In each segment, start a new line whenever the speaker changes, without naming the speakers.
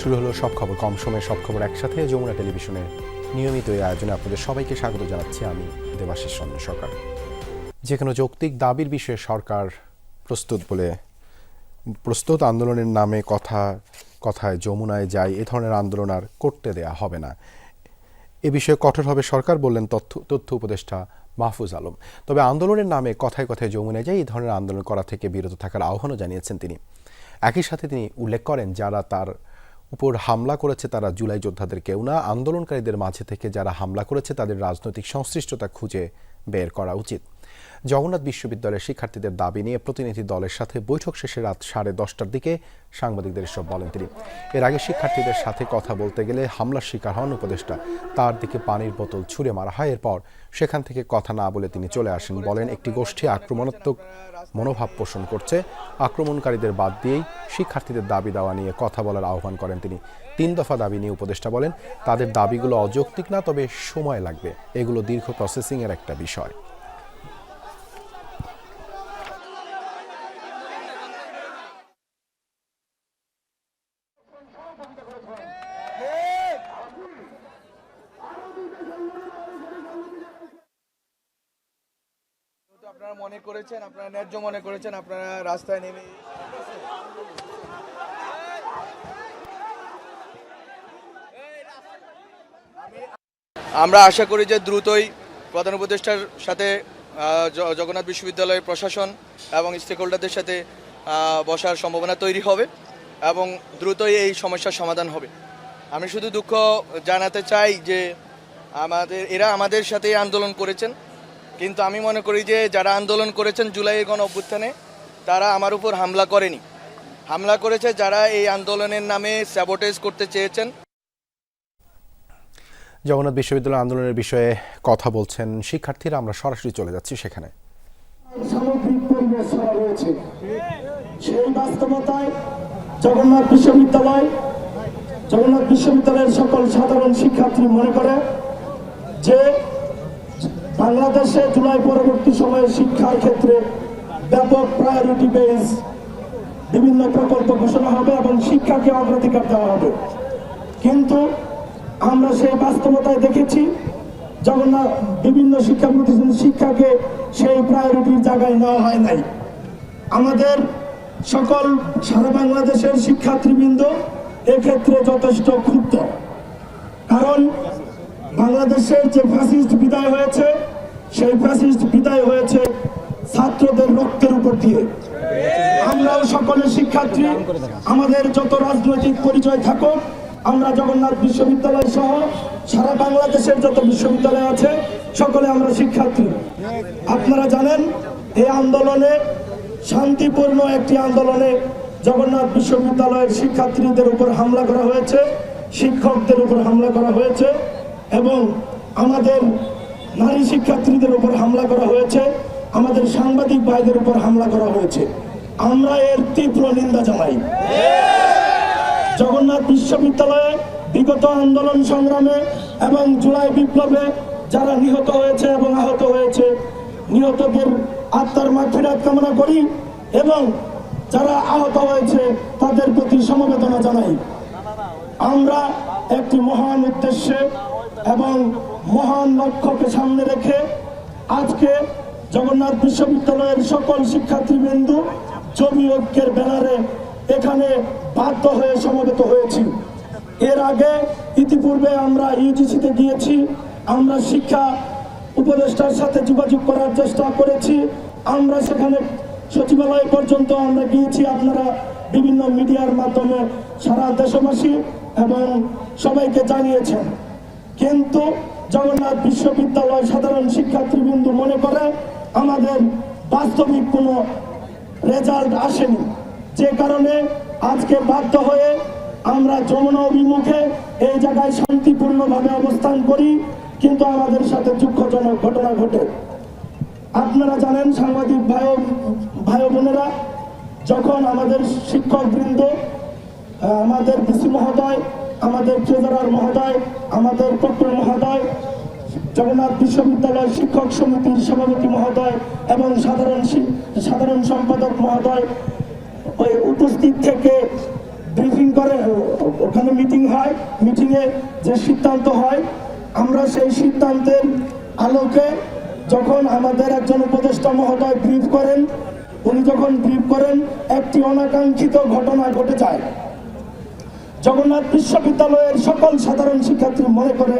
শুরু হলো সব খবর, কম সময়ে সব খবর একসাথে যমুনা টেলিভিশনের নিয়মিত এই আয়োজনে আপনাদের সবাইকে স্বাগত জানাচ্ছি আমি দেবাশিস চন্দ্র সরকার। যে কোনো যৌক্তিক দাবির বিষয়ে সরকার প্রস্তুত বলে, প্রস্তুত আন্দোলনের নামে কথা, কথায় যমুনায় যায় এ ধরনের আন্দোলন আর করতে দেয়া হবে না। এ বিষয়ে কঠোর হবে সরকার বললেন তথ্য তথ্য উপদেষ্টা মাহফুজ আলম। তবে আন্দোলনের নামে কথায় কথায় যমুনায় যায় এই ধরনের আন্দোলন করা থেকে বিরত থাকার আহ্বানও জানিয়েছেন তিনি। একই সাথে তিনি উল্লেখ করেন, যারা তার উপর হামলা করেছে তারা, জুলাই যোদ্ধাদের কেউ না। আন্দোলনকারীদের মাঝে থেকে যারা হামলা করেছে, তাদের রাজনৈতিক সংশ্লিষ্টতা খুঁজে বের করা উচিত। জগন্নাথ বিশ্ববিদ্যালয়ের শিক্ষার্থীদের দাবি নিয়ে প্রতিনিধি দলের সাথে বৈঠক শেষে রাত সাড়ে দশটার দিকে সাংবাদিকদের এসব বলেন তিনি। এর আগে শিক্ষার্থীদের সাথে কথা বলতে গেলে হামলার শিকার হন উপদেষ্টা। তার দিকে পানির বোতল ছুঁড়ে মারা হয় এরপর সেখান থেকে কথা না বলে তিনি চলে আসেন বলেন, একটি গোষ্ঠী আক্রমণাত্মক মনোভাব পোষণ করছে। আক্রমণকারীদের বাদ দিয়েই শিক্ষার্থীদের দাবি দেওয়া নিয়ে কথা বলার আহ্বান করেন তিনি। তিন দফা দাবি নিয়ে উপদেষ্টা বলেন, তাদের দাবিগুলো অযৌক্তিক না, তবে সময় লাগবে। এগুলো দীর্ঘ প্রসেসিংয়ের একটা বিষয়
যেহেতু আপনারা মনে করেছেন, আপনারা ন্যায্য মনে করেছেন, আপনারা রাস্তায় নেমে আমরা আশা করি যে দ্রুতই প্রধান উপদেষ্টার সাথে জগন্নাথ বিশ্ববিদ্যালয়ের প্রশাসন এবং স্টেক হোল্ডারদের সাথে বসার সম্ভাবনা তৈরি হবে এবং দ্রুতই এই সমস্যার সমাধান হবে। আমি শুধু দুঃখ জানাতে চাই যে আমাদের এরা আমাদের সাথেই আন্দোলন করেছেন। কিন্তু আমি মনে করি যে যারা আন্দোলন করেছেন জুলাইয়ের গণ অভ্যুত্থানে তারা আমার উপর হামলা করেনি। হামলা করেছে যারা এই আন্দোলনের নামে স্যাবোটেজ করতে চেয়েছেন।
জগন্নাথ বিশ্ববিদ্যালয় আন্দোলনের বিষয়ে কথা বলছেন শিক্ষার্থীরা আমরা সরাসরি চলে যাচ্ছি সেখানে।
সামগ্রিক পরিবেশ রয়েছে। সেই বাস্তবতায় জগন্নাথ বিশ্ববিদ্যালয় জগন্নাথ বিশ্ববিদ্যালয়ের সকল সাধারণ শিক্ষার্থী মনে করে যে বাংলাদেশে জুলাই পরবর্তী সময়ে শিক্ষার ক্ষেত্রে ব্যাপক প্রায়োরিটি বেস বিভিন্ন প্রকল্প ঘোষণা হবে এবং শিক্ষাকে অগ্রাধিকার দেওয়া হবে। কিন্তু আমরা সেই বাস্তবতায় দেখেছি, জগন্নাথ বিভিন্ন শিক্ষা প্রতিষ্ঠান শিক্ষাকে সেই প্রায়োরিটির জায়গায় নেওয়া হয় নাই। আমাদের সকল সারা বাংলাদেশের শিক্ষার্থীবৃন্দ এক্ষেত্রে যথেষ্ট ক্ষুব্ধ। কারণ বাংলাদেশের যে ফ্যাসিস্ট বিদায় হয়েছে, সেই ফ্যাসিস্ট বিদায় হয়েছে ছাত্রদের রক্তের উপর দিয়ে। আমরাও সকলে শিক্ষার্থী, আমাদের যত রাজনৈতিক পরিচয় থাকুক, আমরা জগন্নাথ বিশ্ববিদ্যালয় সহ সারা বাংলাদেশের যত বিশ্ববিদ্যালয় আছে, সকলে আমরা শিক্ষার্থী। আপনারা জানেন, এই আন্দোলনে, শান্তিপূর্ণ একটি আন্দোলনে জগন্নাথ বিশ্ববিদ্যালয়ের শিক্ষার্থীদের উপর হামলা করা হয়েছে, শিক্ষকদের উপর হামলা করা হয়েছে। এবং আমাদের নারী শিক্ষার্থীদের উপর হামলা করা হয়েছে, আমাদের সাংবাদিক ভাইদের উপর হামলা করা হয়েছে। আমরা এর তীব্র নিন্দা জানাই। জগন্নাথ বিশ্ববিদ্যালয়ে বিগত আন্দোলন সংগ্রামে এবং জুলাই বিপ্লবে যারা নিহত হয়েছে এবং আহত হয়েছে, নিহতদের আত্মার মাগফিরাত কামনা করি এবং যারা আহত হয়েছে তাদের প্রতি সমবেদনা জানাই। আমরা একটি মহান উদ্দেশ্যে এবং মহান লক্ষ্যকে সামনে রেখে আজকে জগন্নাথ বিশ্ববিদ্যালয়ের সকল শিক্ষার্থীবৃন্দু জমি ঐক্যের ব্যানারে এখানে বাধ্য হয়ে সমবেত হয়েছি। এর আগে ইতিপূর্বে আমরা ইউজিসিতে গিয়েছি, আমরা শিক্ষা উপদেষ্টার সাথে যোগাযোগ করার চেষ্টা করেছি, আমরা সেখানে সচিবালয় পর্যন্ত আমরা গিয়েছি। আপনারা বিভিন্ন মিডিয়ার মাধ্যমে সারা দেশবাসী এবং সবাইকে জানিয়েছেন। কিন্তু জগন্নাথ বিশ্ববিদ্যালয় সাধারণ শিক্ষার্থীবৃন্দ মনে করে, আমাদের বাস্তবিক কোনো রেজাল্ট আসেনি। যে কারণে আজকে বাধ্য হয়ে আমরা যমুনা অভিমুখে এই জায়গায় শান্তিপূর্ণভাবে অবস্থান করি, কিন্তু আমাদের সাথে দুঃখজনক ঘটনা ঘটে। আপনারা জানেন, সাংবাদিক ভাই ভাই বোনেরা, যখন আমাদের শিক্ষক বৃন্দ আমাদের ডিসি মহোদয়, আমাদের ট্রেজারার মহোদয়, আমাদের প্রক্টর মহোদয়, জগন্নাথ বিশ্ববিদ্যালয় শিক্ষক সমিতির সভাপতি মহোদয় এবং সাধারণ সাধারণ সম্পাদক মহোদয় ওই উপস্থিত থেকে ব্রিফিং করে, ওখানে মিটিং হয় মিটিংয়ে যে সিদ্ধান্ত হয়, আমরা সেই সিদ্ধান্তের আলোকে যখন আমাদের একজন উপদেষ্টা মহোদয় ব্রিফ করেন, উনি যখন ব্রিফ করেন, একটি অনাকাঙ্ক্ষিত ঘটনা ঘটে যায়। জগন্নাথ বিশ্ববিদ্যালয়ের সকল সাধারণ শিক্ষার্থী মনে করে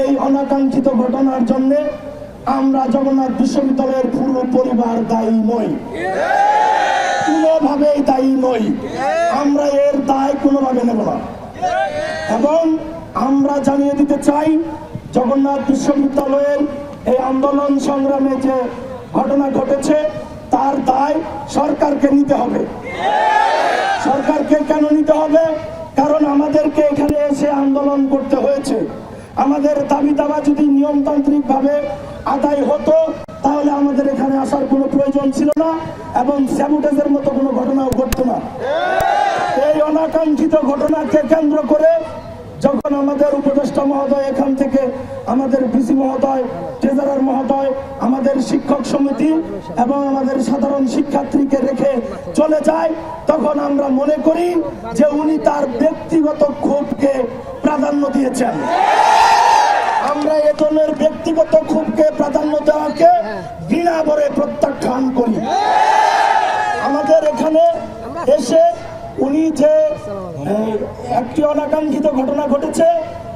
এই অনাকাঙ্ক্ষিত ঘটনার জন্য আমরা জগন্নাথ বিশ্ববিদ্যালয়ের পুরো পরিবার দায়ী নই। কোনোভাবেই দায়ী নই। আমরা এর দায় কোনোভাবে নেব না। এবং আমরা জানিয়ে দিতে চাই, জগন্নাথ বিশ্ববিদ্যালয়ের এই আন্দোলন সংগ্রামে যে ঘটনা ঘটেছে, তার দায় সরকারকে নিতে হবে। সরকারকে কেন নিতে হবে? কারণ আমাদেরকে এখানে এসে আন্দোলন করতে হয়েছে। আমাদের দাবি দাবা যদি নিয়মতান্ত্রিক ভাবে আদায় হতো, তাহলে আমাদের এখানে আসার কোনো প্রয়োজন ছিল না এবং স্যামুটেজের মতো কোনো ঘটনাও ঘটতো না। এই অনাকাঙ্ক্ষিত ঘটনাকে কেন্দ্র করে যখন আমাদের উপদেষ্টা মহোদয় এখান থেকে আমাদের বিসি মহোদয় ট্রেজারার মহোদয়, আমাদের শিক্ষক সমিতি এবং আমাদের সাধারণ শিক্ষার্থীকে রেখে চলে যায়, তখন আমরা মনে করি যে উনি তার ব্যক্তিগত ক্ষোভকে প্রাধান্য দিয়েছেন। আমরা এ ধরনের ব্যক্তিগত ক্ষোভকে প্রাধান্য দেওয়াকে ঘৃণা ভরে প্রত্যাখ্যান করি আমাদের এখানে এসে উনি যে এই, একটি অনাকাঙ্ক্ষিত ঘটনা ঘটেছে।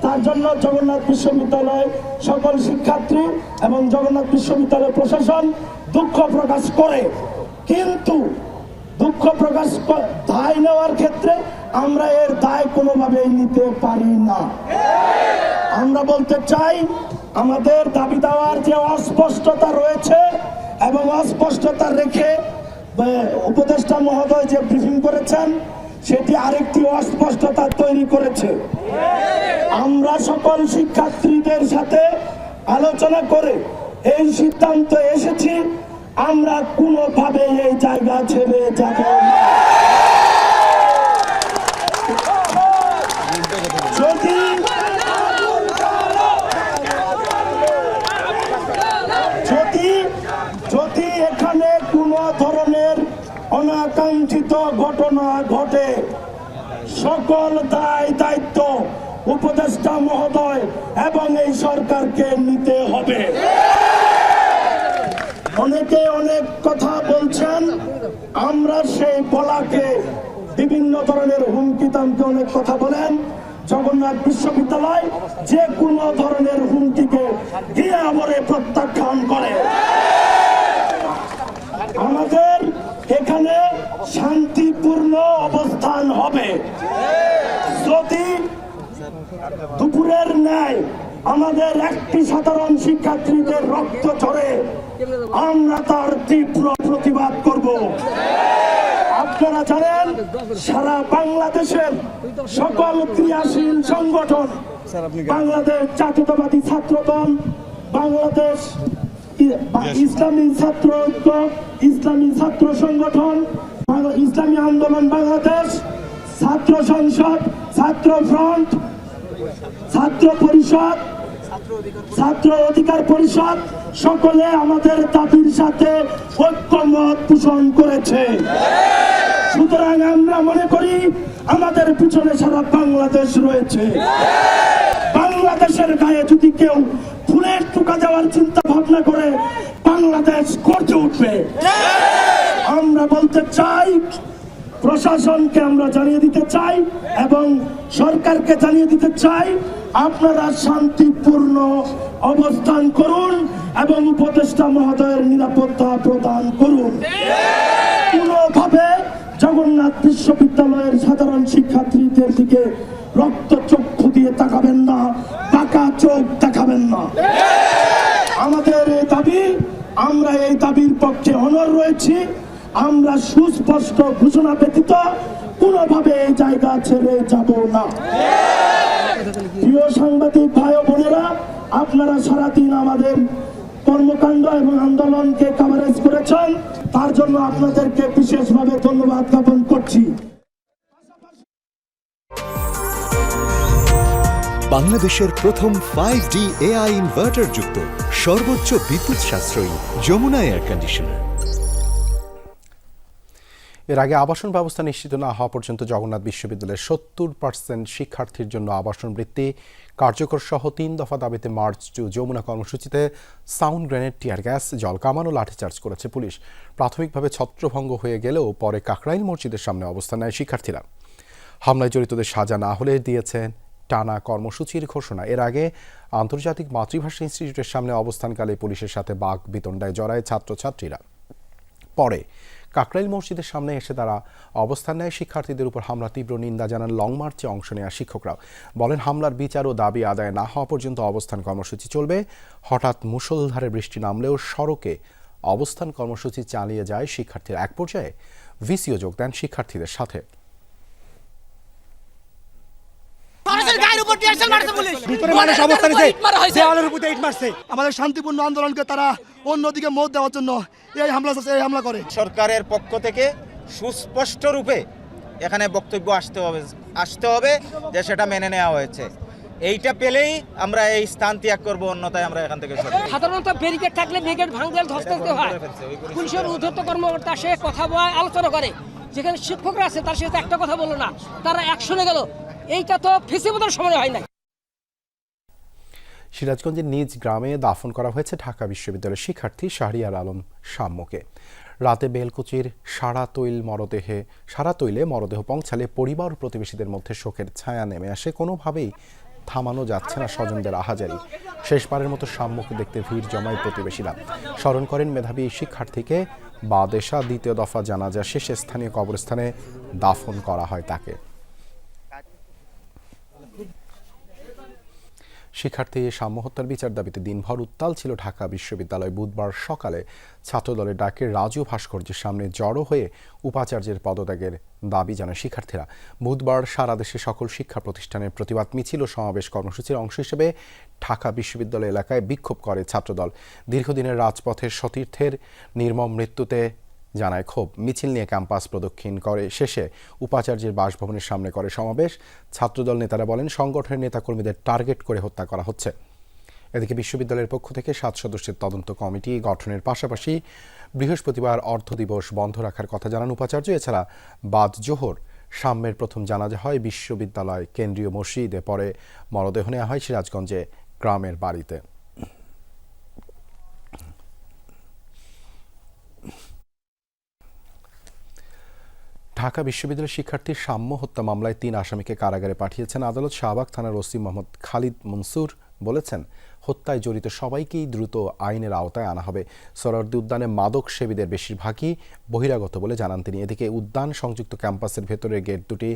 তার জন্য জগন্নাথ বিশ্ববিদ্যালয় সকল শিক্ষার্থী এবং জগন্নাথ বিশ্ববিদ্যালয় প্রশাসন দুঃখ প্রকাশ করে। কিন্তু দুঃখ প্রকাশ দায় নেওয়ার ক্ষেত্রে আমরা এর দায় কোনোভাবেই নিতে পারি না। আমরা বলতে চাই, আমাদের দাবি দেওয়ার যে অস্পষ্টতা রয়েছে এবং অস্পষ্টতা রেখে উপদেষ্টা মহোদয় যে ব্রিফিং করেছেন সেটি আরেকটি অস্পষ্টতা তৈরি করেছে। আমরা সকল শিক্ষার্থীদের সাথে আলোচনা করে এই সিদ্ধান্ত এসেছি, আমরা কোনোভাবে এই জায়গা ছেড়ে যাব না যদি যদি যদি এখানে কোনো ধরনের অনাকাঙ্ক্ষিত ঘটনা ঘটে। সকল দায় দায়িত্ব উপদেষ্টা মহোদয় এবং এই সরকারকে নিতে হবে। অনেকে অনেক কথা বলছেন, আমরা সেই বলাকে বিভিন্ন ধরনের হুমকি তামকে অনেক কথা বলেন। জগন্নাথ বিশ্ববিদ্যালয় যে কোনো ধরনের হুমকিকে দিয়ে আমরে প্রত্যাখ্যান করে। আমাদের এখানে শান্তিপূর্ণ অবস্থান হবে। যদি দুপুরের ন্যায় আমাদের একটি সাধারণ শিক্ষার্থীদের রক্ত ঝরে, আমরা তার তীব্র প্রতিবাদ করব। আপনারা জানেন, সারা বাংলাদেশের সকল ক্রিয়াশীল সংগঠন, বাংলাদেশ জাতীয়তাবাদী ছাত্র দল বাংলাদেশ ইসলামী ছাত্র ঐক্য ইসলামী ছাত্র সংগঠন ইসলামী আন্দোলন বাংলাদেশ ছাত্র সংসদ ছাত্র ফ্রন্ট ছাত্র পরিষদ ছাত্র অধিকার পরিষদ সকলে আমাদের দাবির সাথে ঐক্যমত পোষণ করেছে। সুতরাং আমরা মনে করি আমাদের পিছনে সারা বাংলাদেশ রয়েছে। বাংলাদেশের গায়ে যদি কেউ ফুলের টুকা যাওয়ার চিন্তা ভাবনা করে বাংলাদেশ গর্জে উঠবে। আমরা বলতে চাই, প্রশাসনকে আমরা জানিয়ে দিতে চাই এবং সরকারকে জানিয়ে দিতে চাই, আপনারা শান্তিপূর্ণ অবস্থান করুন এবং উপদেষ্টা মহোদয়ের নিরাপত্তা প্রদান করুন। কোনোভাবে জগন্নাথ বিশ্ববিদ্যালয়ের সাধারণ শিক্ষার্থীদের দিকে রক্ত চক্ষু দিয়ে তাকাবেন না টাকা চোখ দেখাবেন না আমাদের এই দাবি আমরা এই দাবির পক্ষে অনর রয়েছি। আমরা সুস্পষ্ট ঘোষণা ব্যতীত কোনোভাবে এই জায়গা ছেড়ে যাব না। প্রিয় সাংবাদিক ভাই বোনেরা, আপনারা সারাদিন আমাদের কর্মকাণ্ড এবং আন্দোলনকে কভারেজ করেছেন। তার জন্য আপনাদেরকে বিশেষভাবে ধন্যবাদ জ্ঞাপন করছি।
বাংলাদেশের প্রথম ফাইভ ডি এআই ইনভার্টার যুক্ত সর্বোচ্চ বিদ্যুৎ সাশ্রয়ী যমুনা এয়ার কন্ডিশনার
এর আগে আবাসন ব্যবস্থা নিশ্চিত না হওয়া পর্যন্ত জগন্নাথ বিশ্ববিদ্যালয়ের সত্তর পার্সেন্ট শিক্ষার্থীর জন্য আবাসন বৃত্তি কার্যকর সহ তিন দফা দাবিতে মার্চ টু যমুনা কর্মসূচিতে সাউন্ড গ্রেনেড, টিয়ার গ্যাস, জল কামান ও লাঠিচার্জ করেছে পুলিশ। প্রাথমিকভাবে ছত্রভঙ্গ হয়ে গেলেও পরে কাকরাইল মসজিদের সামনে অবস্থান নেয় শিক্ষার্থীরা। হামলায় জড়িতদের সাজা না হলে দিয়েছেন টানা কর্মসূচির ঘোষণা। এর আগে আন্তর্জাতিক মাতৃভাষা ইনস্টিটিউটের সামনে অবস্থানকালে পুলিশের সাথে বাঘ বিতণ্ডায় জড়ায় ছাত্রছাত্রীরা। পরে কাকরাইল মসজিদের সামনে এসে তারা অবস্থান নেয়। শিক্ষার্থীদের উপর হামলা তীব্র নিন্দা জানান লং মার্চে অংশ নেওয়া শিক্ষকরাও। বলেন, হামলার বিচার ও দাবি আদায় না হওয়া পর্যন্ত অবস্থান কর্মসূচি চলবে। হঠাৎ মুষলধারে বৃষ্টি নামলেও সড়কে অবস্থান কর্মসূচি চালিয়ে যায় শিক্ষার্থীরা। এক পর্যায়ে ভিসিও যোগ দেন শিক্ষার্থীদের সাথে।
মানুষের গায়ের উপর টিয়ারশেল মারছে পুলিশ।
ভিতরে মানুষ অবস্থান নিছে। দেওয়ালের উপর ইট মারছে। আমাদের শান্তিপূর্ণ আন্দোলনকে তারা অন্যদিকে মত দেওয়ার জন্য এই হামলা এই হামলা করে।
সরকারের পক্ষ থেকে সুস্পষ্ট রূপে এখানে বক্তব্য আসতে হবে আসতে হবে যে সেটা মেনে নেওয়া হয়েছে। এইটা পেলেই আমরা এই স্থান ত্যাগ করব অন্যথায় আমরা এখান থেকে
সাধারণত ব্যারিকেড থাকলে ব্যারিকেড ভাঙতে ধ্বস্ত করতে হয়। পুলিশের উদ্ধত্ত কর্মকর্তা সে কথা বয় আলোচনা করে। যেখানে শিক্ষকরা আছে তার সাথে একটা কথা বলল না। তারা অ্যাকশনে গেল। এইটা তো ফেসিবুদের সময় হয় নাই।
সিরাজগঞ্জের নিজ গ্রামে দাফন করা হয়েছে ঢাকা বিশ্ববিদ্যালয়ের শিক্ষার্থী শাহরিয়ার আলম সাম্যকে রাতে বেলকুচির সারা তৈল মরদেহে, সারা তৈলে মরদেহ পৌঁছালে পরিবার ও প্রতিবেশীদের মধ্যে শোকের ছায়া নেমে আসে। কোনোভাবেই থামানো যাচ্ছে না স্বজনদের আহাজারি। শেষবারের মতো সাম্যকে দেখতে ভিড় জমায় প্রতিবেশীরা। স্মরণ করেন মেধাবী শিক্ষার্থীকে, বাদেশা দ্বিতীয় দফা জানাজা শেষে স্থানীয় কবরস্থানে দাফন করা হয় তাকে। শিক্ষার্থী সাম্য হত্যার বিচার দাবিতে দিনভর উত্তাল ছিল ঢাকা বিশ্ববিদ্যালয়। বুধবার সকালে ছাত্রদলের ডাকে রাজু ভাস্কর্যের সামনে জড়ো হয়ে উপাচার্যের পদত্যাগের দাবি জানায় শিক্ষার্থীরা। বুধবার সারা দেশে সকল শিক্ষা প্রতিষ্ঠানের প্রতিবাদ মিছিল সমাবেশ কর্মসূচির অংশ হিসেবে ঢাকা বিশ্ববিদ্যালয় এলাকায় বিক্ষোভ করে ছাত্রদল। দীর্ঘদিনের রাজপথের সতীর্থের নির্মম মৃত্যুতে জানায় ক্ষোভ। মিছিল নিয়ে ক্যাম্পাস প্রদক্ষিণ করে শেষে উপাচার্যের বাসভবনের সামনে করে সমাবেশ। ছাত্রদল নেতারা বলেন, সংগঠনের নেতাকর্মীদের টার্গেট করে হত্যা করা হচ্ছে। এদিকে বিশ্ববিদ্যালয়ের পক্ষ থেকে সাত সদস্যের তদন্ত কমিটি গঠনের পাশাপাশি বৃহস্পতিবার অর্থ দিবস বন্ধ রাখার কথা জানান উপাচার্য। এছাড়া বাদ জোহর, সাম্যের প্রথম জানাজা হয় বিশ্ববিদ্যালয় কেন্দ্রীয় মসজিদে, পরে মরদেহ নেওয়া হয় সিরাজগঞ্জে গ্রামের বাড়িতে। ঢাকা বিশ্ববিদ্যালয়ের শিক্ষার্থীর সাম্য হত্যা মামলায় তিন আসামিকে কারাগারে পাঠিয়েছেন আদালত। শাহবাগ থানার ওসি মোহাম্মদ খালিদ মনসুর বলেছেন, হত্যায় জড়িত সবাইকেই দ্রুত আইনের আওতায় আনা হবে। সরোয়ার্দী উদ্যানে মাদক সেবীদের বেশিরভাগই বহিরাগত বলে জানান তিনি। এদিকে উদ্যান সংযুক্ত ক্যাম্পাসের ভেতরের গেট দুটি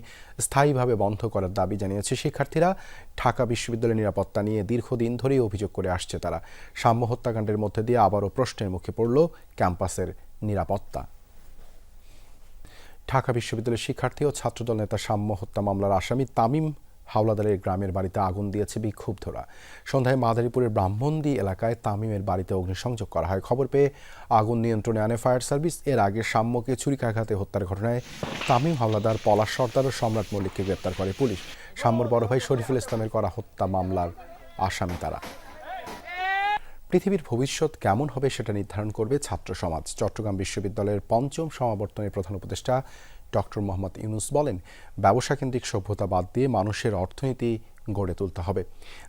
স্থায়ীভাবে বন্ধ করার দাবি জানিয়েছে শিক্ষার্থীরা। ঢাকা বিশ্ববিদ্যালয়ের নিরাপত্তা নিয়ে দীর্ঘদিন ধরেই অভিযোগ করে আসছে তারা। সাম্য হত্যাকাণ্ডের মধ্যে দিয়ে আবারও প্রশ্নের মুখে পড়ল ক্যাম্পাসের নিরাপত্তা। ঢাকা বিশ্ববিদ্যালয়ের শিক্ষার্থী ও ছাত্রদল নেতা সাম্য হত্যা মামলার আসামি তামিম হাওলাদারের গ্রামের বাড়িতে আগুন দিয়েছে বিক্ষুব্ধরা। সন্ধ্যায় মাদারীপুরের ব্রাহ্মণদি এলাকায় তামিমের বাড়িতে অগ্নিসংযোগ করা হয়। খবর পেয়ে আগুন নিয়ন্ত্রণে আনে ফায়ার সার্ভিস। এর আগে সাম্যকে ছুরিকাঘাতে হত্যার ঘটনায় তামিম হাওলাদার পলাশ সর্দার ও সম্রাট মল্লিককে গ্রেপ্তার করে পুলিশ। সাম্যর বড় ভাই শরীফুল ইসলামের করা হত্যা মামলার আসামি তারা। পৃথিবীর ভবিষ্যৎ কেমন হবে সেটা নির্ধারণ করবে ছাত্র সমাজ। চট্টগ্রাম বিশ্ববিদ্যালয়ের পঞ্চম সমাবর্তনের প্রধান উপদেষ্টা ডক্টর মোহাম্মদ ইউনুস বলেন ব্যবসা কেন্দ্রিক সভ্যতা বাদ দিয়ে মানুষের অর্থনীতি গড়ে তুলতে হবে।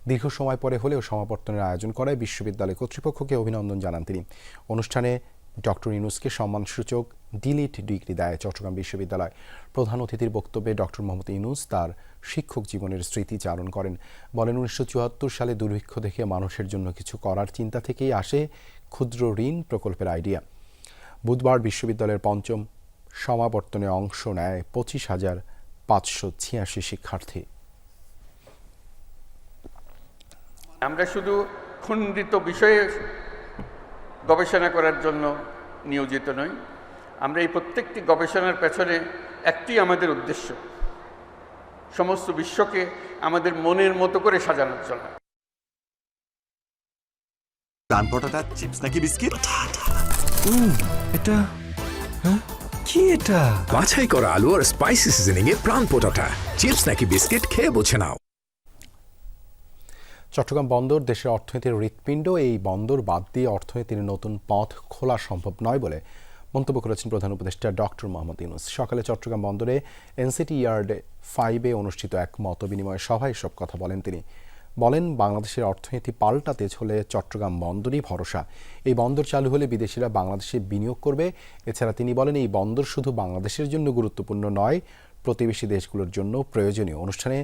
দীর্ঘ সময় পরে হলেও সমাবর্তনের আয়োজন করায় বিশ্ববিদ্যালয় কর্তৃপক্ষকে অভিনন্দন জানান তিনি। অনুষ্ঠানে ডক্টর ইউনুসকে সম্মানসূচক ডিলিট ডিগ্রি দেয় চট্টগ্রাম বিশ্ববিদ্যালয়। প্রধান অতিথির বক্তব্যে ডক্টর মোহাম্মদ ইউনুস তার শিক্ষক জীবনের স্মৃতিচারণ করেন। বলেন, উনিশশো চুয়াত্তর সালে দুর্ভিক্ষ দেখে মানুষের জন্য কিছু করার চিন্তা থেকেই আসে ক্ষুদ্র ঋণ প্রকল্পের আইডিয়া। বুধবার বিশ্ববিদ্যালয়ের পঞ্চম সমাবর্তনে অংশ নেয় পঁচিশ হাজার পাঁচশো ছিয়াশি শিক্ষার্থী।
আমরা শুধু খণ্ডিত বিষয়ে গবেষণা করার জন্য নিয়োজিত নই। আমরা এই প্রত্যেকটি গবেষণার পেছনে একটি আমাদের উদ্দেশ্য। সমস্ত বিশ্বকে আমাদের মনের মতো করে সাজানোর জন্য।
পটাটা চিপস নাকি বিস্কিট?
এটা হ্যাঁ? কি এটা? বাছাই করা আলু আর স্পাইসি সিজনিং এ প্রাণ পোটাটা চিপস নাকি বিস্কিট খেয়ে বোঝে নাও।
চট্টগ্রাম বন্দর দেশের অর্থনীতির হৃৎপিণ্ড। এই বন্দর বাদ দিয়ে অর্থনীতির নতুন পথ খোলা সম্ভব নয় বলে মন্তব্য করেছেন প্রধান উপদেষ্টা ডক্টর মোহাম্মদ ইউনুস। সকালে চট্টগ্রাম বন্দরে এনসিটি ইয়ার্ড ফাইভে অনুষ্ঠিত এক মত বিনিময় সভায় সব কথা বলেন তিনি। বলেন, বাংলাদেশের অর্থনীতি পাল্টাতে হলে চট্টগ্রাম বন্দরই ভরসা। এই বন্দর চালু হলে বিদেশিরা বাংলাদেশে বিনিয়োগ করবে। এছাড়া তিনি বলেন, এই বন্দর শুধু বাংলাদেশের জন্য গুরুত্বপূর্ণ নয় প্রতিবেশী দেশগুলোর জন্য প্রয়োজনীয় অনুষ্ঠানে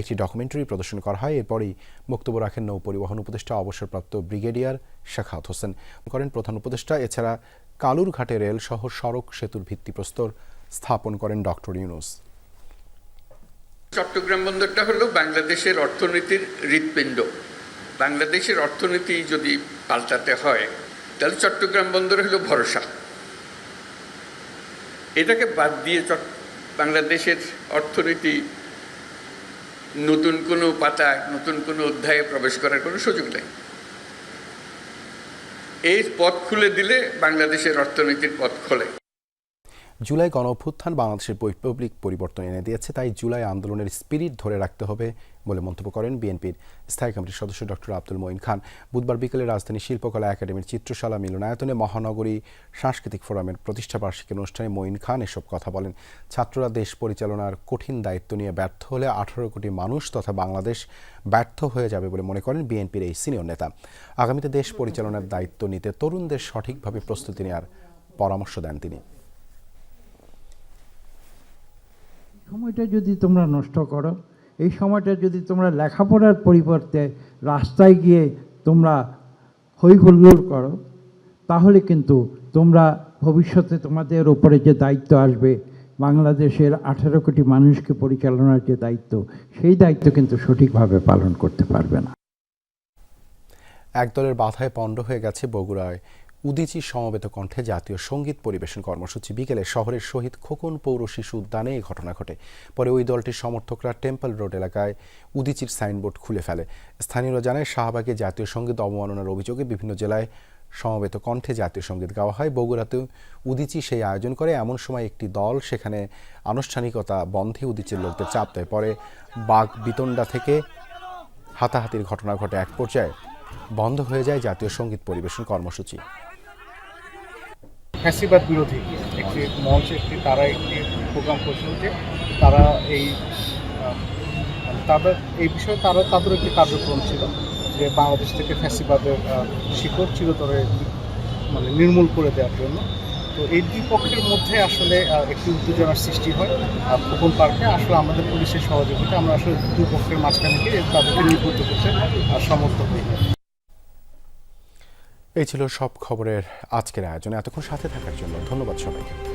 একটি ডকুমেন্টারি প্রদর্শন করা হয়। এরপরই বক্তব্য রাখেন নৌ পরিবহন উপদেষ্টা, অবসরপ্রাপ্ত ব্রিগেডিয়ার শাখাত হোসেন। করেন প্রধান উপদেষ্টা, এছাড়া কালুরঘাটে রেল সহ সড়ক সেতুর ভিত্তিপ্রস্তর স্থাপন করেন ডক্টর ইউনুস।
চট্টগ্রাম বন্দরটা হলো বাংলাদেশের অর্থনীতির হৃৎপিণ্ড। বাংলাদেশের অর্থনীতি যদি পাল্টাতে হয়, তাহলে চট্টগ্রাম বন্দর হলো ভরসা। এটাকে বাদ দিয়ে চট বাংলাদেশের অর্থনীতি নতুন কোনো পাতা নতুন কোনো অধ্যায়ে প্রবেশ করার কোনো সুযোগ নেই। এই পথ খুলে দিলে বাংলাদেশের অর্থনীতির পথ খোলে।
জুলাই গণ অভ্যুত্থান বাংলাদেশের বৈপ্লবিক পরিবর্তন এনে দিয়েছে, তাই জুলাই আন্দোলনের স্পিরিট ধরে রাখতে হবে বলে মন্তব্য করেন বিএনপির স্থায়ী কমিটির সদস্য ডক্টর আব্দুল মঈন খান। বুধবার বিকেলে রাজধানী শিল্পকলা একাডেমির চিত্রশালা মিলনায়তনে মহানগরী সাংস্কৃতিক ফোরামের প্রতিষ্ঠাবার্ষিকী অনুষ্ঠানে মঈন খান এসব কথা বলেন। ছাত্ররা দেশ পরিচালনার কঠিন দায়িত্ব নিয়ে ব্যর্থ হলে আঠারো কোটি মানুষ তথা বাংলাদেশ ব্যর্থ হয়ে যাবে বলে মনে করেন বিএনপির এই সিনিয়র নেতা। আগামীতে দেশ পরিচালনার দায়িত্ব নিতে তরুণদের সঠিকভাবে প্রস্তুতি নেওয়ার পরামর্শ দেন তিনি।
সময়টা যদি তোমরা নষ্ট করো, এই সময়টা যদি তোমরা লেখাপড়ার পরিবর্তে রাস্তায় গিয়ে তোমরা হইহুল্লোড় করো, তাহলে কিন্তু তোমরা ভবিষ্যতে তোমাদের ওপরে যে দায়িত্ব আসবে, বাংলাদেশের আঠারো কোটি মানুষকে পরিচালনার যে দায়িত্ব, সেই দায়িত্ব কিন্তু সঠিকভাবে পালন করতে পারবে না।
একদলের বাধায় পণ্ড হয়ে গেছে বগুড়ায়। উদিচি সমবেত কণ্ঠে জাতীয় সংগীত পরিবেশন কর্মসূচি বিকেলে শহরের শহীদ খোকন পৌর শিশু উদ্যানে এই ঘটনা ঘটে। পরে ওই দলটির সমর্থকরা টেম্পল রোড এলাকায় উদিচির সাইনবোর্ড খুলে ফেলে। স্থানীয়রা জানায়, শাহবাগে জাতীয় সংগীত অবমাননার অভিযোগে বিভিন্ন জেলায় সমবেত কণ্ঠে জাতীয় সংগীত গাওয়া হয়। বগুড়াতেও উদিচি সেই আয়োজন করে। এমন সময় একটি দল সেখানে আনুষ্ঠানিকতা বন্ধে উদিচির লোকদের চাপ দেয়। পরে বাঘ বিতণ্ডা থেকে হাতাহাতির ঘটনা ঘটে। এক পর্যায়ে বন্ধ হয়ে যায় জাতীয় সংগীত পরিবেশন কর্মসূচি।
ফ্যাসিবাদ বিরোধী। একটি মঞ্চ একটি তারা একটি প্রোগ্রাম করছিল যে তারা এই তাদের, এই বিষয়ে তারা, তাদের একটি কার্যক্রম ছিল যে বাংলাদেশ থেকে ফ্যাসিবাদের শিকড় চিরতরে মানে নির্মূল করে দেওয়ার জন্য। তো এই দুই পক্ষের মধ্যে আসলে একটি উত্তেজনার সৃষ্টি হয়। আর খোকন পার্কে আসলে আমাদের পুলিশের সহযোগিতা, আমরা আসলে দুই পক্ষের মাঝখানে গিয়ে তাদেরকে নিবৃত্ত করতে সমর্থ হই
এই ছিল সব খবরের আজকের আয়োজনে। এতক্ষণ সাথে থাকার জন্য ধন্যবাদ সবাইকে।